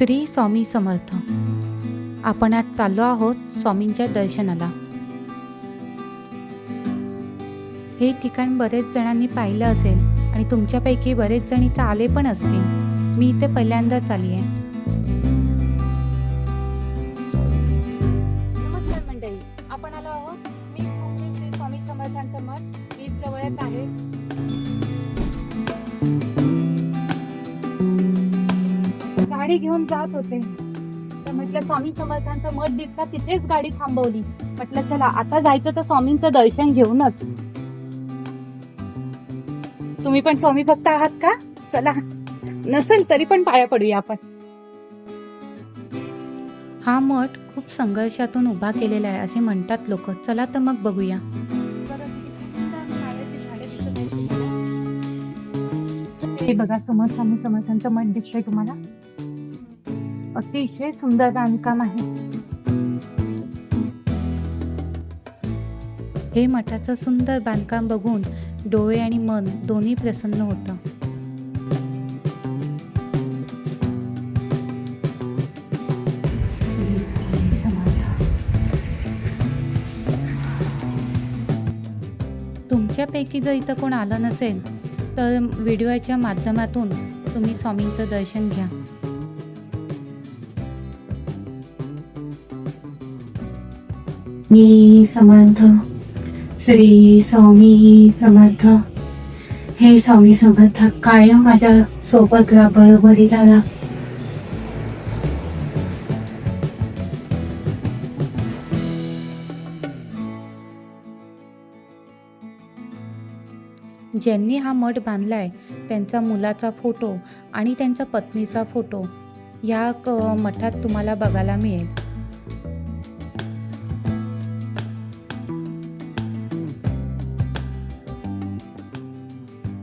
श्री स्वामी समर्थ. आपण आज चाललो आहोत स्वामींच्या दर्शनाला. हे ठिकाण बरेच जणांनी पाहिलं असेल आणि तुमच्यापैकी बरेच जण इथं आले पण असतील. मी इथे पहिल्यांदाच आली आहे नमस्कार मंडळी. आपण आलो आहोत. मी स्वामी श्री स्वामी समर्थांचं मठ मी जवळच आहे. गाडी घेऊन जात होते. तर म्हटलं स्वामी समर्थांचं मठ दिसला तिथेच गाडी थांबवली. म्हटलं चला आता जायचं तर स्वामींचं दर्शन घेऊनच. तुम्ही पण स्वामी भक्त आहात का? चला नसेल तरी पण पाया पडूया आपण. हा मठ खूप संघर्षातून उभा केलेला आहे असे म्हणतात लोक. चला तर मग बघूया. हे बघा समोर स्वामी समर्थांचं मठ दिसतंय तुम्हाला. अतिशय सुंदर बांधकाम आहे. हे मठाचं सुंदर बांधकाम बघून डोळे आणि मन दोन्ही प्रसन्न होतं. तुमच्यापैकी जर इथं कोण आलं नसेल तर व्हिडिओच्या माध्यमातून तुम्ही स्वामींचं दर्शन घ्या. मी समर्थ. श्री स्वामी समर्थ. हे स्वामी समर्थ कायम माझ्या सोबत राहा बरोबरी झाला ज्यांनी हा मठ बांधलाय त्यांचा मुलाचा फोटो आणि त्यांच्या पत्नीचा फोटो या क मठात तुम्हाला बघायला मिळेल.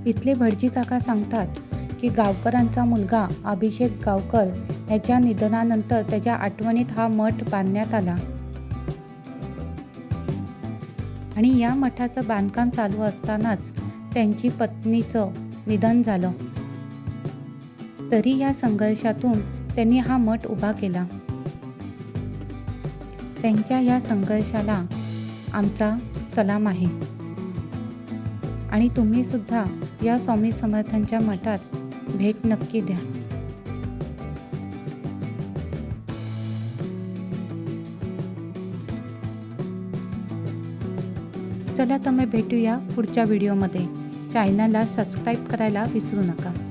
इथले भटजी काका सांगतात की गावकरांचा मुलगा अभिषेक गावकर याच्या निधनानंतर त्याच्या आठवणीत हा मठ बांधण्यात आला. आणि या मठाचं बांधकाम चालू असतानाच त्यांची पत्नीचं निधन झालं. तरी या संघर्षातून त्यांनी हा मठ उभा केला. त्यांच्या या संघर्षाला आमचा सलाम आहे. आणि तुम्ही सुद्धा या स्वामी समर्थांच्या मठात भेट नक्की द्या. चला तर मग भेटूया पुढच्या व्हिडिओमध्ये चॅनलला सबस्क्राईब करायला विसरू नका.